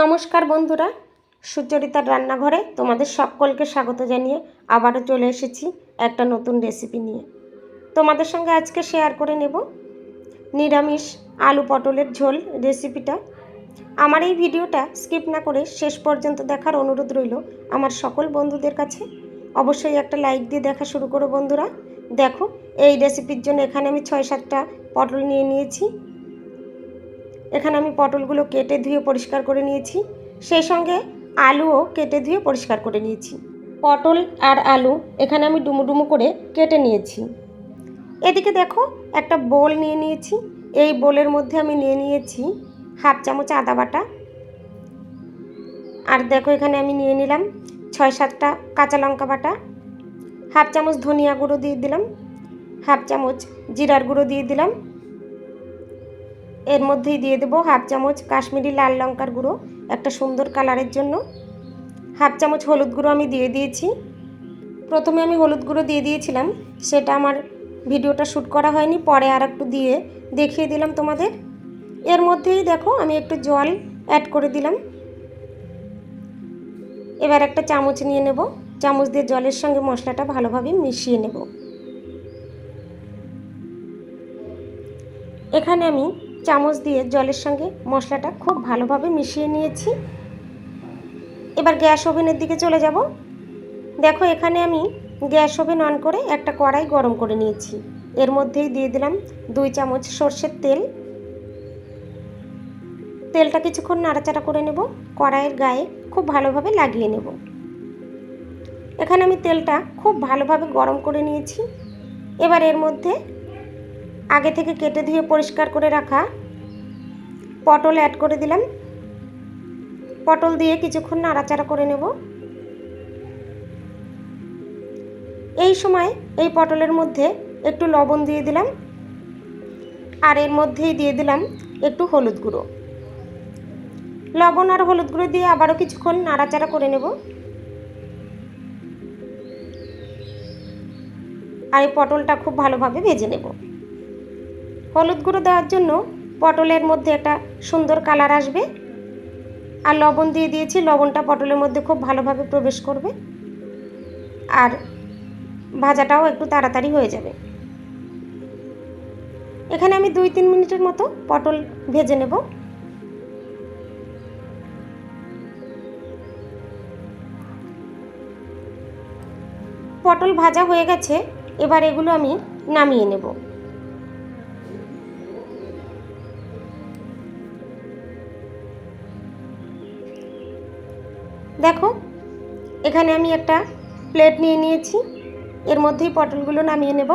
নমস্কার বন্ধুরা, সুচরিতার রান্নাঘরে তোমাদের সকলকে স্বাগত জানিয়ে আবারও চলে এসেছি একটা নতুন রেসিপি নিয়ে। তোমাদের সঙ্গে আজকে শেয়ার করে নেব নিরামিষ আলু পটলের ঝোল রেসিপিটা আমার এই ভিডিওটা স্কিপ না করে শেষ পর্যন্ত দেখার অনুরোধ রইল আমার সকল বন্ধুদের কাছে। অবশ্যই একটা লাইক দিয়ে দেখা শুরু করো বন্ধুরা। দেখো, এই রেসিপির জন্য এখানে আমি ছয় সাতটা পটল নিয়ে নিয়েছি। এখানে আমি পটলগুলো কেটে ধুয়ে পরিষ্কার করে নিয়েছি। সেই সঙ্গে আলুও কেটে ধুয়ে পরিষ্কার করে নিয়েছি। পটল আর আলু এখানে আমি ডুমু ডুমু করে কেটে নিয়েছি। এদিকে দেখো একটা বোল নিয়ে নিয়েছি। এই বোলের মধ্যে আমি নিয়ে নিয়েছি হাফ চামচ আদা বাটা। আর দেখো এখানে আমি নিয়ে নিলাম ছয় সাতটা কাঁচা লঙ্কা বাটা। হাফ চামচ ধনিয়া গুঁড়ো দিয়ে দিলাম। হাফ চামচ জিরার গুঁড়ো দিয়ে দিলাম। এর মধ্যেই দিয়ে দেবো হাফ চামচ কাশ্মীরি লাল লঙ্কার গুঁড়ো, একটা সুন্দর কালারের জন্য। হাফ চামচ হলুদ গুঁড়ো আমি দিয়ে দিয়েছি। প্রথমে আমি হলুদ গুঁড়ো দিয়ে দিয়েছিলাম, সেটা আমার ভিডিওটা শ্যুট করা হয়নি, পরে আর একটু দিয়ে দেখিয়ে দিলাম তোমাদের। এর মধ্যেই দেখো আমি একটু জল অ্যাড করে দিলাম। এবার একটা চামচ নিয়ে নেব, চামচ দিয়ে জলের সঙ্গে মশলাটা ভালোভাবে মিশিয়ে নেব। এখানে আমি চামচ দিয়ে জলের সঙ্গে মশলাটা খুব ভালোভাবে মিশিয়ে নিয়েছি। এবার গ্যাস ওভেনের দিকে চলে যাব। দেখো এখানে আমি গ্যাস ওভেন অন করে একটা কড়াই গরম করে নিয়েছি। এর মধ্যেই দিয়ে দিলাম দুই চামচ সর্ষের তেল। তেলটা কিছুক্ষণ নাড়াচাড়া করে নেব। কড়াইয়ের গায়ে খুব ভালোভাবে লাগিয়ে নেব। এখানে আমি তেলটা খুব ভালোভাবে গরম করে নিয়েছি। এবার এর মধ্যে আগে থেকে কেটে ধুয়ে পরিষ্কার করে রাখা। পটল অ্যাড করে দিলাম। পটল দিয়ে কিছুক্ষণ নাড়াচাড়া করে নেব। এই সময় এই পটলের মধ্যে একটু লবণ দিয়ে দিলাম। আর এর মধ্যেই দিয়ে দিলাম একটু হলুদ গুঁড়ো। লবণ আর হলুদ গুঁড়ো দিয়ে আবারও কিছুক্ষণ নাড়াচাড়া করে নেব। আর এই পটলটা খুব ভালোভাবে ভেজে নেব। হলুদ গুঁড়ো দেওয়ার জন্য পটলের মধ্যে একটা সুন্দর কালার আসবে। আর লবণ দিয়ে দিয়েছি, লবণটা পটলের মধ্যে খুব ভালোভাবে প্রবেশ করবে। আর ভাজাটাও একটু তাড়াতাড়ি হয়ে যাবে। এখানে আমি দুই তিন মিনিটের মতো পটল ভেজে নেব। পটল ভাজা হয়ে গেছে, এবার এগুলো আমি নামিয়ে নেব। দেখো, এখানে আমি একটা প্লেট নিয়ে নিয়েছি। এর মধ্যেই পটলগুলো নামিয়ে নেব।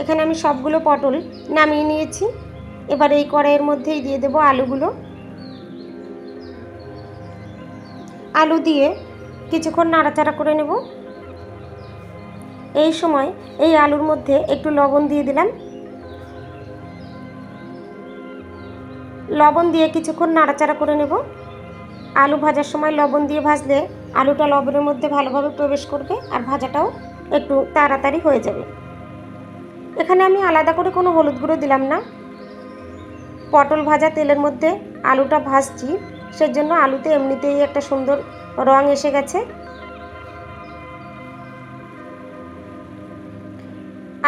এখানে আমি সবগুলো পটল নামিয়ে নিয়েছি। এবার এই কড়াইয়ের মধ্যেই দিয়ে দেবো আলুগুলো। আলু দিয়ে কিছুক্ষণ নাড়াচাড়া করে নেব। এই সময় এই আলুর মধ্যে একটু লবণ দিয়ে দিলাম। লবণ দিয়ে কিছুক্ষণ নাড়াচাড়া করে নেব। আলু ভাজার সময় লবণ দিয়ে ভাজলে আলুটা লবণের মধ্যে ভালোভাবে প্রবেশ করবে আর ভাজাটাও একটু তাড়াতাড়ি হয়ে যাবে। এখানে আমি আলাদা করে কোনো হলুদ গুঁড়ো দিলাম না। পটল ভাজা তেলের মধ্যে আলুটা ভাজছি, সেজন্য আলুতে এমনিতেই একটা সুন্দর রং এসে গেছে।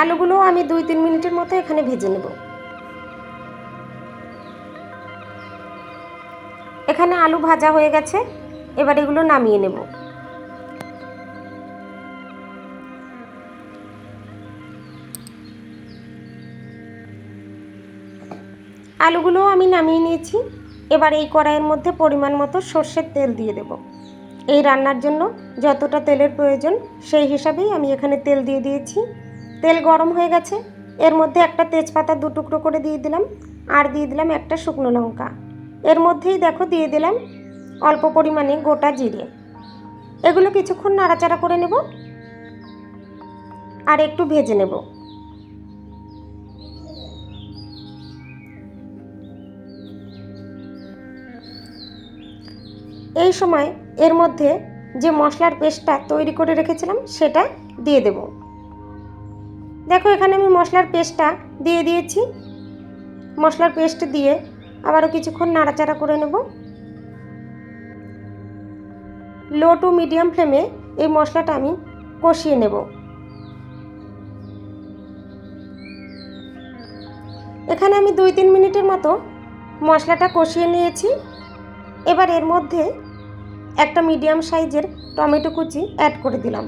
আলুগুলো আমি দুই তিন মিনিটের মতো এখানে ভেজে নেব। এখানে আলু ভাজা হয়ে গেছে। এবার এগুলো নামিয়ে নেব। আলুগুলোও আমি নামিয়ে নিয়েছি। এবার এই কড়াইয়ের মধ্যে পরিমাণ মতো সর্ষের তেল দিয়ে দেব। এই রান্নার জন্য যতটা তেলের প্রয়োজন, সেই হিসাবেই আমি এখানে তেল দিয়ে দিয়েছি। তেল গরম হয়ে গেছে। এর মধ্যে একটা তেজপাতা দু টুকরো করে দিয়ে দিলাম। আর দিয়ে দিলাম একটা শুকনো লঙ্কা। এর মধ্যেই দেখো দিয়ে দিলাম অল্প পরিমাণে গোটা জিরে। এগুলো কিছুক্ষণ নাড়াচাড়া করে নেব আর একটু ভেজে নেব। এই সময় এর মধ্যে যে মশলার পেস্টটা তৈরি করে রেখেছিলাম সেটা দিয়ে দেব। দেখো এখানে আমি মশলার পেস্টটা দিয়ে দিয়েছি। মশলার পেস্ট দিয়ে আবারও কিছুক্ষণ নাড়াচাড়া করে নেব। লো টু মিডিয়াম ফ্লেমে এই মশলাটা আমি কষিয়ে নেব। এখানে আমি দুই তিন মিনিটের মতো মশলাটা কষিয়ে নিয়েছি। এবার এর মধ্যে একটা মিডিয়াম সাইজের টমেটো কুচি অ্যাড করে দিলাম।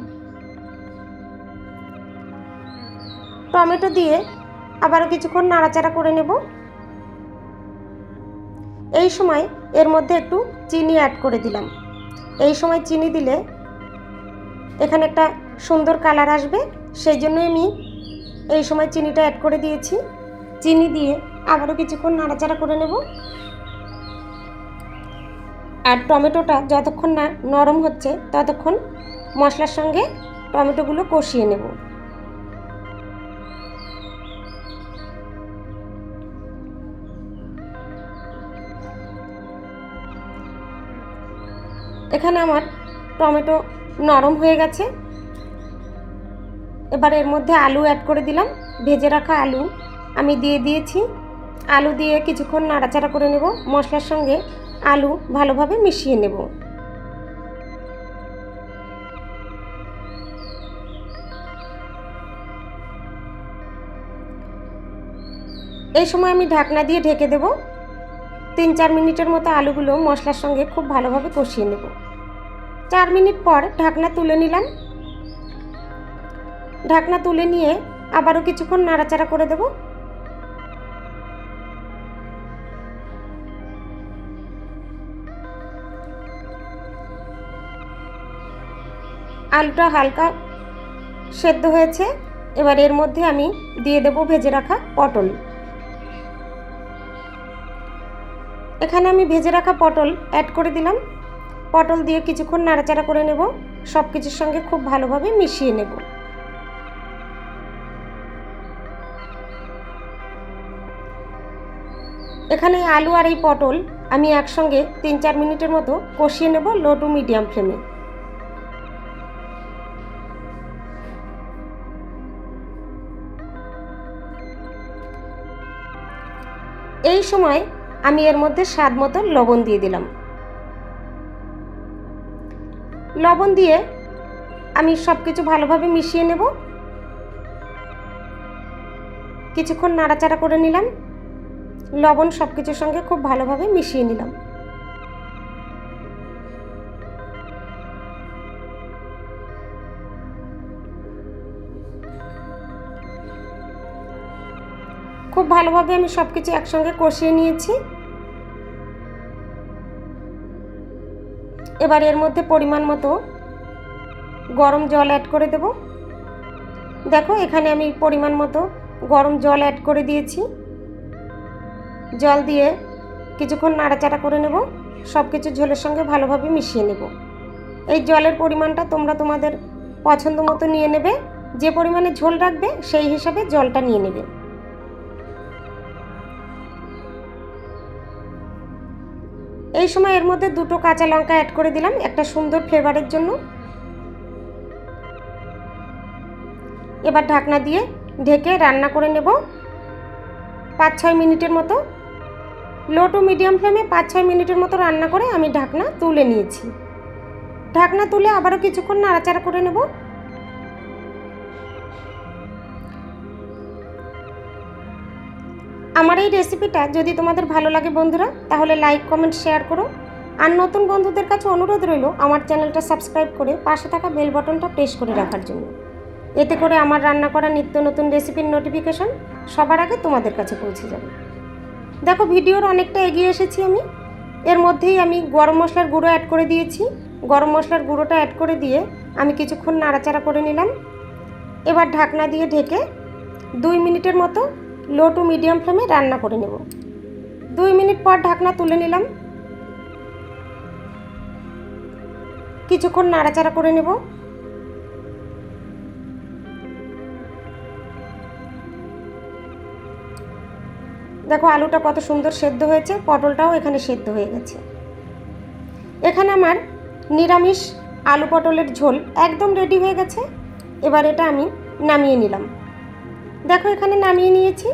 টমেটো দিয়ে আবারও কিছুক্ষণ নাড়াচাড়া করে নেব। এই সময় এর মধ্যে একটু চিনি অ্যাড করে দিলাম। এই সময় চিনি দিলে এখানে একটা সুন্দর কালার আসবে সেই জন্য আমি এই সময় চিনিটা অ্যাড করে দিয়েছি। চিনি দিয়ে আবারও কিছুক্ষণ নাড়াচাড়া করে নেব। আর টমেটোটা যতক্ষণ না নরম হচ্ছে, ততক্ষণ মশলার সঙ্গে টমেটোগুলো কষিয়ে নেব। এখানে আমার টমেটো নরম হয়ে গেছে। এবার এর মধ্যে আলু অ্যাড করে দিলাম। ভেজে রাখা আলু আমি দিয়ে দিয়েছি। আলু দিয়ে কিছুক্ষণ নাড়াচাড়া করে নেব। মশলার সঙ্গে আলু ভালোভাবে মিশিয়ে নেব। এই সময় আমি ঢাকনা দিয়ে ঢেকে দেব। তিন চার মিনিটের মতো আলুগুলো মশলার সঙ্গে খুব ভালোভাবে কষিয়ে নেব। চার মিনিট পর ঢাকনা তুলে নিলাম। ঢাকনা তুলে নিয়ে আবারও কিছুক্ষণ নাড়াচাড়া করে দেব। আলুটা হালকা সেদ্ধ হয়েছে। এবার এর মধ্যে আমি দিয়ে দেব ভেজে রাখা পটল। এখানে আমি ভেজে রাখা পটল অ্যাড করে দিলাম। পটল দিয়ে কিছুক্ষণ নাড়াচাড়া করে নেব। সব কিছুর সঙ্গে খুব ভালোভাবে মিশিয়ে নেব। এখানে আলু আর এই পটল আমি একসঙ্গে তিন চার মিনিটের মতো কষিয়ে নেব লো টু মিডিয়াম ফ্লেমে। এই সময় আমি এর মধ্যে স্বাদ মতো লবণ দিয়ে দিলাম। লবণ দিয়ে আমি সব কিছু ভালোভাবে মিশিয়ে নেব। কিছুক্ষণ নাড়াচাড়া করে নিলাম। লবণ সব কিছুর সঙ্গে খুব ভালোভাবে মিশিয়ে নিলাম। খুব ভালোভাবে আমি সব কিছু একসঙ্গে কষিয়ে নিয়েছি। এবার এর মধ্যে পরিমাণ মতো গরম জল অ্যাড করে দেব। দেখো, এখানে আমি পরিমাণ মতো গরম জল অ্যাড করে দিয়েছি। জল দিয়ে কিছুক্ষণ নাড়াচাড়া করে নেব। সব কিছু ঝোলের সঙ্গে ভালোভাবে মিশিয়ে নেব। এই জলের পরিমাণটা তোমরা তোমাদের পছন্দ মতো নিয়ে নেবে। যে পরিমাণে ঝোল রাখবে, সেই হিসাবে জলটা নিয়ে নেবে। এই সময় এর মধ্যে দুটো কাঁচা লঙ্কা অ্যাড করে দিলাম, একটা সুন্দর ফ্লেভারের জন্য। এবার ঢাকনা দিয়ে ঢেকে রান্না করে নেব পাঁচ ছয় মিনিটের মতো। লো টু মিডিয়াম ফ্লেমে পাঁচ ছয় মিনিটের মতো রান্না করে আমি ঢাকনা তুলে নিয়েছি। ঢাকনা তুলে আবারও কিছুক্ষণ নাড়াচাড়া করে নেব। আমার এই রেসিপিটা যদি তোমাদের ভালো লাগে বন্ধুরা, তাহলে লাইক কমেন্ট শেয়ার করো। আর নতুন বন্ধুদের কাছে অনুরোধ রইল আমার চ্যানেলটা সাবস্ক্রাইব করে পাশে থাকা বেল বটনটা প্রেস করে রাখার জন্য। এতে করে আমার রান্না করা নিত্য নতুন রেসিপির নোটিফিকেশন সবার আগে তোমাদের কাছে পৌঁছে যাবে। দেখো ভিডিওর অনেকটা এগিয়ে এসেছি আমি। এর মধ্যেই আমি গরম মশলার গুঁড়ো অ্যাড করে দিয়েছি। গরম মশলার গুঁড়োটা অ্যাড করে দিয়ে আমি কিছুক্ষণ নাড়াচাড়া করে নিলাম। এবার ঢাকনা দিয়ে ঢেকে দুই মিনিটের মতো লো টু মিডিয়াম ফ্লেমে রান্না করে নেব। দুই মিনিট পর ঢাকনা তুলে নিলাম। কিছুক্ষণ নাড়াচাড়া করে নেব। দেখো আলুটা কত সুন্দর সেদ্ধ হয়েছে, পটলটাও এখানে সেদ্ধ হয়ে গেছে। এখানে আমার নিরামিষ আলু পটলের ঝোল একদম রেডি হয়ে গেছে। এবার এটা আমি নামিয়ে নিলাম। দেখো, এখানে নামিয়ে নিয়েছি।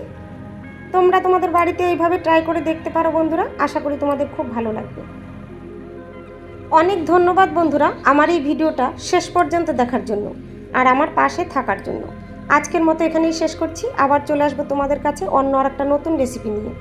তোমরা তোমাদের বাড়িতে এইভাবে ট্রাই করে দেখতে পারো বন্ধুরা। আশা করি তোমাদের খুব ভালো লাগবে। অনেক ধন্যবাদ বন্ধুরা আমার এই ভিডিওটা শেষ পর্যন্ত দেখার জন্য আর আমার পাশে থাকার জন্য। আজকের মতো এখানেই শেষ করছি। আবার চলে আসব তোমাদের কাছে অন্য আর একটা নতুন রেসিপি নিয়ে।